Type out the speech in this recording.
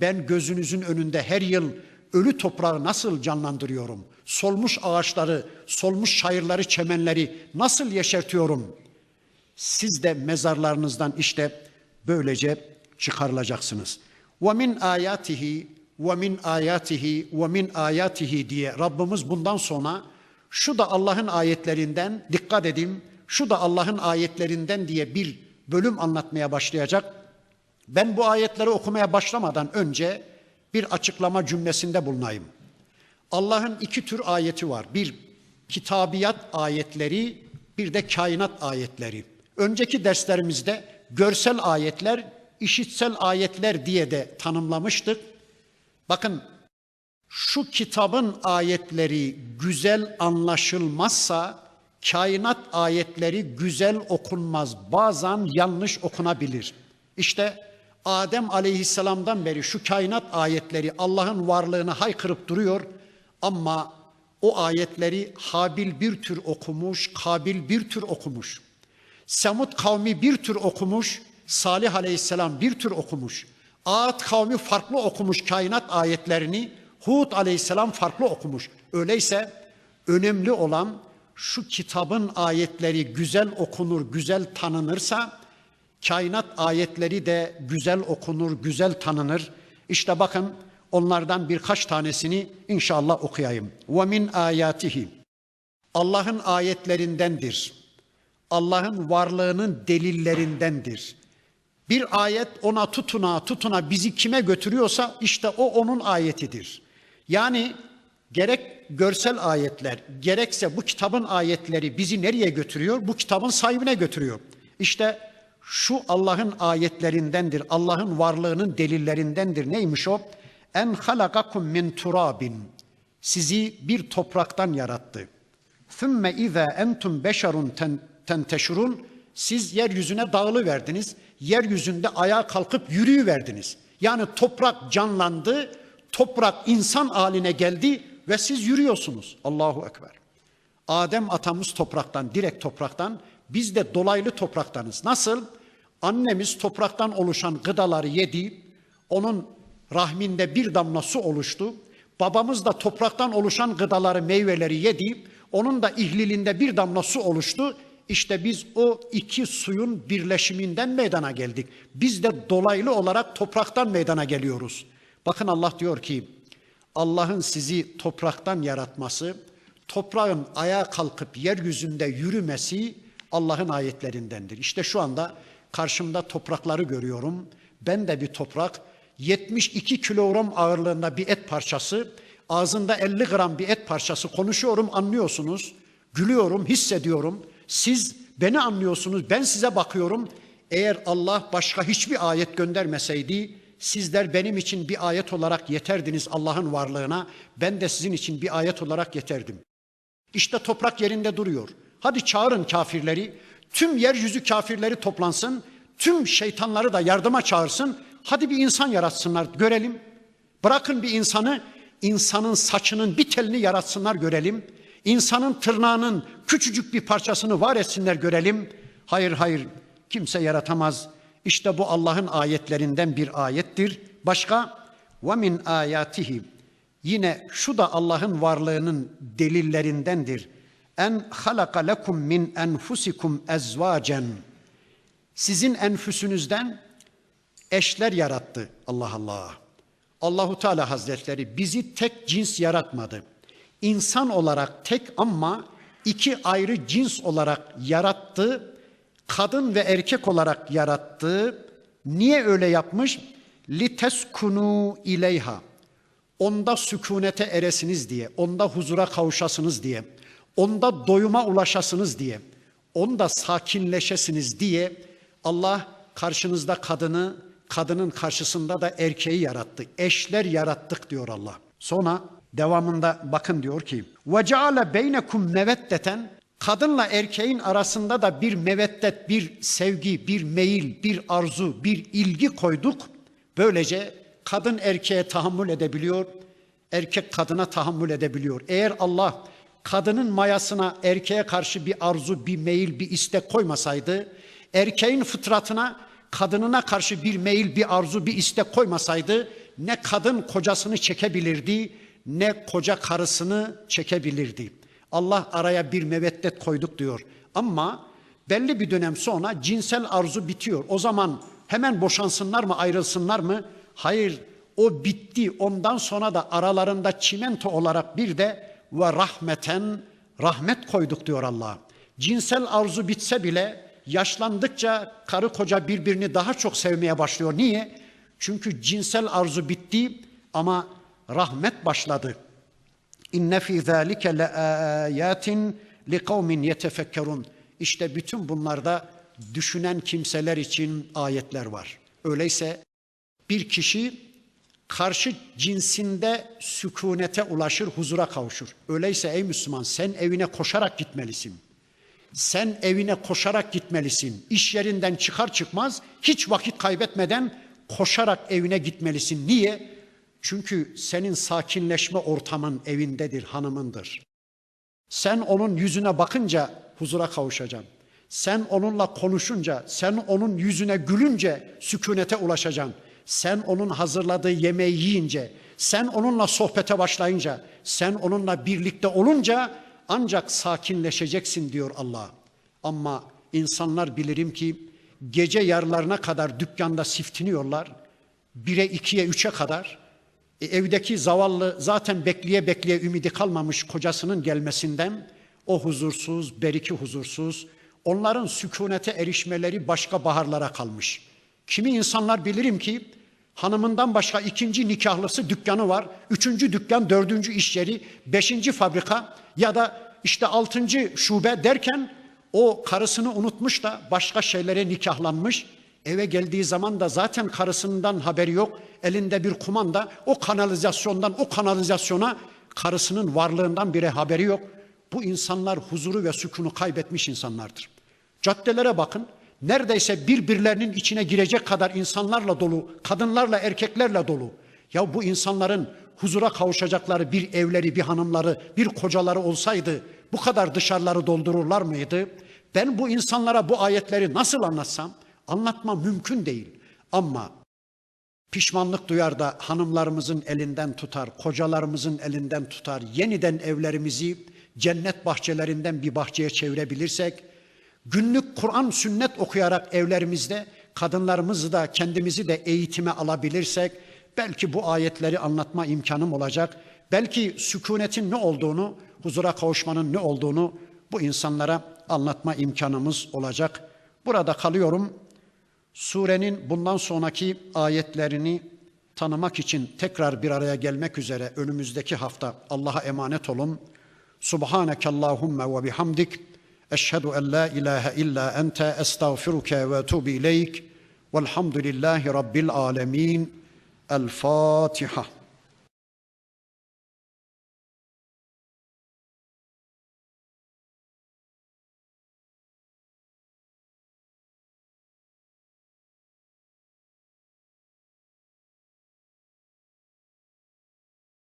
ben gözünüzün önünde her yıl ölü toprağı nasıl canlandırıyorum? Solmuş ağaçları, solmuş çayırları, çemenleri nasıl yeşertiyorum? Siz de mezarlarınızdan işte böylece çıkarılacaksınız. Ve min ayatihi ve min ayatihi ve min ayatihi diye Rabbimiz bundan sonra şu da Allah'ın ayetlerinden dikkat edin şu da Allah'ın ayetlerinden diye bir bölüm anlatmaya başlayacak. Ben bu ayetleri okumaya başlamadan önce bir açıklama cümlesinde bulunayım. Allah'ın iki tür ayeti var. Bir kitabiyat ayetleri, bir de kainat ayetleri. Önceki derslerimizde görsel ayetler, işitsel ayetler diye de tanımlamıştık. Bakın şu kitabın ayetleri güzel anlaşılmazsa kainat ayetleri güzel okunmaz. Bazen yanlış okunabilir. İşte Adem aleyhisselamdan beri şu kainat ayetleri Allah'ın varlığını haykırıp duruyor ama o ayetleri Habil bir tür okumuş, Kabil bir tür okumuş. Semud kavmi bir tür okumuş, Salih aleyhisselam bir tür okumuş. Ad kavmi farklı okumuş kainat ayetlerini, Hud aleyhisselam farklı okumuş. Öyleyse önemli olan şu kitabın ayetleri güzel okunur, güzel tanınırsa kainat ayetleri de güzel okunur, güzel tanınır. İşte bakın onlardan birkaç tanesini inşallah okuyayım. Ve min ayatihi. Allah'ın ayetlerindendir. Allah'ın varlığının delillerindendir. Bir ayet ona tutuna tutuna bizi kime götürüyorsa işte o onun ayetidir. Yani gerek görsel ayetler gerekse bu kitabın ayetleri bizi nereye götürüyor? Bu kitabın sahibine götürüyor. İşte şu Allah'ın ayetlerindendir. Allah'ın varlığının delillerindendir. Neymiş o? En halakakum min turabin. Sizi bir topraktan yarattı. Thumma iza entum beşerun tenteşurun. Siz yeryüzüne dağılı verdiniz. Yeryüzünde ayağa kalkıp yürüyü verdiniz. Yani toprak canlandı, toprak insan haline geldi ve siz yürüyorsunuz. Allahu ekber. Adem atamız topraktan, direkt topraktan, biz de dolaylı topraktanız. Nasıl? Annemiz topraktan oluşan gıdaları yedi, onun rahminde bir damla su oluştu. Babamız da topraktan oluşan gıdaları, meyveleri yedi, onun da ihlilinde bir damla su oluştu. İşte biz o iki suyun birleşiminden meydana geldik. Biz de dolaylı olarak topraktan meydana geliyoruz. Bakın Allah diyor ki, Allah'ın sizi topraktan yaratması, toprağın ayağa kalkıp yeryüzünde yürümesi Allah'ın ayetlerindendir. İşte şu anda karşımda toprakları görüyorum. Ben de bir toprak, 72 kilogram ağırlığında bir et parçası, ağzında 50 gram bir et parçası konuşuyorum, anlıyorsunuz. Gülüyorum, hissediyorum. Siz beni anlıyorsunuz, ben size bakıyorum. Eğer Allah başka hiçbir ayet göndermeseydi, sizler benim için bir ayet olarak yeterdiniz Allah'ın varlığına. Ben de sizin için bir ayet olarak yeterdim. İşte toprak yerinde duruyor. Hadi çağırın kafirleri. Tüm yeryüzü kafirleri toplansın. Tüm şeytanları da yardıma çağırsın. Hadi bir insan yaratsınlar görelim. Bırakın bir insanı insanın saçının bir telini yaratsınlar görelim. İnsanın tırnağının küçücük bir parçasını var etsinler görelim. Hayır hayır kimse yaratamaz. İşte bu Allah'ın ayetlerinden bir ayettir. Başka ve min ayatihi yine şu da Allah'ın varlığının delillerindendir. En halaka lekum min enfusikum ezvacen. Sizin enfüsünüzden eşler yarattı Allah Allah. Allahu Teala Hazretleri bizi tek cins yaratmadı. İnsan olarak tek ama iki ayrı cins olarak yarattı kadın ve erkek olarak yarattı. Niye öyle yapmış? Liteskunu ileyha. Onda sükunete eresiniz diye, onda huzura kavuşasınız diye, onda doyuma ulaşasınız diye, onda sakinleşesiniz diye Allah karşınızda kadını, kadının karşısında da erkeği yarattı. Eşler yarattık diyor Allah. Sonra devamında bakın diyor ki: "Ve ceale beynekum meveddeten Kadınla erkeğin arasında da bir meveddet, bir sevgi, bir meyil, bir arzu, bir ilgi koyduk. Böylece kadın erkeğe tahammül edebiliyor, erkek kadına tahammül edebiliyor. Eğer Allah kadının mayasına erkeğe karşı bir arzu, bir meyil, bir istek koymasaydı, erkeğin fıtratına kadınına karşı bir meyil, bir arzu, bir istek koymasaydı ne kadın kocasını çekebilirdi ne koca karısını çekebilirdi. Allah araya bir meveddet koyduk diyor. Ama belli bir dönem sonra cinsel arzu bitiyor. O zaman hemen boşansınlar mı ayrılsınlar mı? Hayır o bitti. Ondan sonra da aralarında çimento olarak bir de ve rahmeten rahmet koyduk diyor Allah. Cinsel arzu bitse bile yaşlandıkça karı koca birbirini daha çok sevmeye başlıyor. Niye? Çünkü cinsel arzu bitti ama rahmet başladı. İnne fi zalike laayatin liqaumin yetefekkerun. İşte bütün bunlarda düşünen kimseler için ayetler var. Öyleyse bir kişi karşı cinsinde sükunete ulaşır, huzura kavuşur. Öyleyse ey Müslüman sen evine koşarak gitmelisin. Sen evine koşarak gitmelisin. İş yerinden çıkar çıkmaz hiç vakit kaybetmeden koşarak evine gitmelisin. Niye? Çünkü senin sakinleşme ortamın evindedir, hanımındır. Sen onun yüzüne bakınca huzura kavuşacaksın. Sen onunla konuşunca, sen onun yüzüne gülünce sükunete ulaşacaksın. Sen onun hazırladığı yemeği yiyince, sen onunla sohbete başlayınca, sen onunla birlikte olunca ancak sakinleşeceksin diyor Allah. Ama insanlar bilirim ki gece yarılarına kadar dükkanda siftiniyorlar. Bire, ikiye, üçe kadar. E, evdeki zavallı zaten bekleye bekleye ümidi kalmamış kocasının gelmesinden o huzursuz, beriki huzursuz, onların sükunete erişmeleri başka baharlara kalmış. Kimi insanlar bilirim ki hanımından başka ikinci nikahlısı dükkanı var, üçüncü dükkan, dördüncü iş yeri, beşinci fabrika ya da işte altıncı şube derken o karısını unutmuş da başka şeylere nikahlanmış. Eve geldiği zaman da zaten karısından haberi yok. Elinde bir kumanda o kanalizasyondan o kanalizasyona karısının varlığından bile haberi yok. Bu insanlar huzuru ve sükunu kaybetmiş insanlardır. Caddelere bakın. Neredeyse birbirlerinin içine girecek kadar insanlarla dolu, kadınlarla, erkeklerle dolu. Ya bu insanların huzura kavuşacakları bir evleri, bir hanımları, bir kocaları olsaydı bu kadar dışarıları doldururlar mıydı? Ben bu insanlara bu ayetleri nasıl anlatsam anlatma mümkün değil. Ama pişmanlık duyar da hanımlarımızın elinden tutar, kocalarımızın elinden tutar, yeniden evlerimizi cennet bahçelerinden bir bahçeye çevirebilirsek, günlük Kur'an sünnet okuyarak evlerimizde kadınlarımızı da kendimizi de eğitime alabilirsek, belki bu ayetleri anlatma imkanım olacak. Belki sükunetin ne olduğunu, huzura kavuşmanın ne olduğunu bu insanlara anlatma imkanımız olacak. Burada kalıyorum. Surenin bundan sonraki ayetlerini tanımak için tekrar bir araya gelmek üzere önümüzdeki hafta Allah'a emanet olun. Subhaneke Allahumma ve bihamdik. أشهد أن لا إله إلا أنت أستغفرك وأتوب إليك والحمد لله رب العالمين. الفاتحة.